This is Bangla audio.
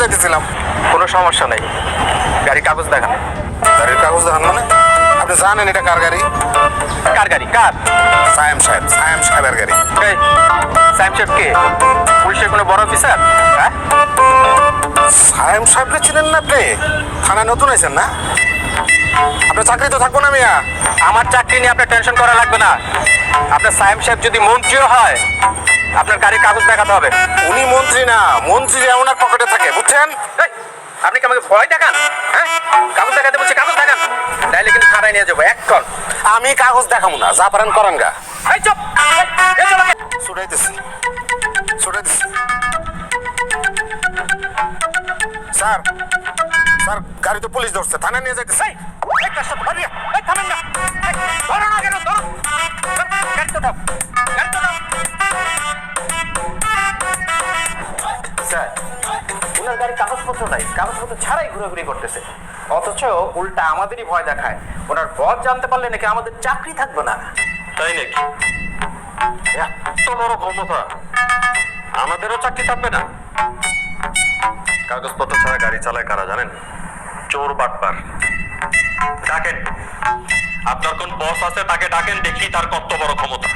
চাইছিলাম কোনো? সমস্যা নেই। গাড়ি কাগজ দেখান। গাড়ির কাগজ দেখান মানে? আপনি জানেন এটা কার গাড়ি? কার গাড়ি? কার? সায়েম সাহেব সায়েম সাহেবের গাড়ি। এই সাহেব সাহেব কে? পুলিশের কোনো বড় অফিসার? হ্যাঁ? সায়েম সাহেবকে চিনেন না আপনি? থানায় নতুন আছেন না? আপনার চাকরি তো থাকব না মিয়া। আমার চাকরি নিয়ে আপনার টেনশন করা লাগবে না। আপনার সাহেব সাহেব যদি মন্ত্রীও হয় আপনার গাড়ির কাগজ দেখাতে হবে। উনি মন্ত্রী না মন্ত্রী ওনার পকেটে থাকে বুঝছেন? আপনি কি আমাকে ভয় দেখান? হ্যাঁ? কাগজ দেখাতে বলছি কাগজ দেখান। তাইলে কিন্তু থানায় নিয়ে যাব একটন আমি কাগজ দেখাবো না যা পারেন করেন গা। এই চুপ। ছুটাইতেছি। ছুটাইতেছি। স্যার স্যার গাড়ি তো পুলিশ ধরছে থানায় নিয়ে যাইতেছে। এই, কাজটা বাড়িয়ে, এই থামেন না। ধরো না কেন, ধরো। গাড়িতে দাও, ওনার গাড়ি কাগজপত্র নাই কাগজপত্র ছাড়াই ঘোরাঘুরি করতেছে। অথচ উল্টা আমাদেরই ভয় দেখায়। ওনার বস জানতে পারলে নাকি আমাদের চাকরি থাকবে না। তাই নাকি? এত বড় ক্ষমতা। আমাদেরও চাকরি থাকবে না। কাগজপত্র ছাড়া গাড়ি চালায় কারা জানেন? চোর বাটপার। ডাকেন। আপনার কোন বস আছে তাকে ডাকেন দেখি তার কত বড় ক্ষমতা।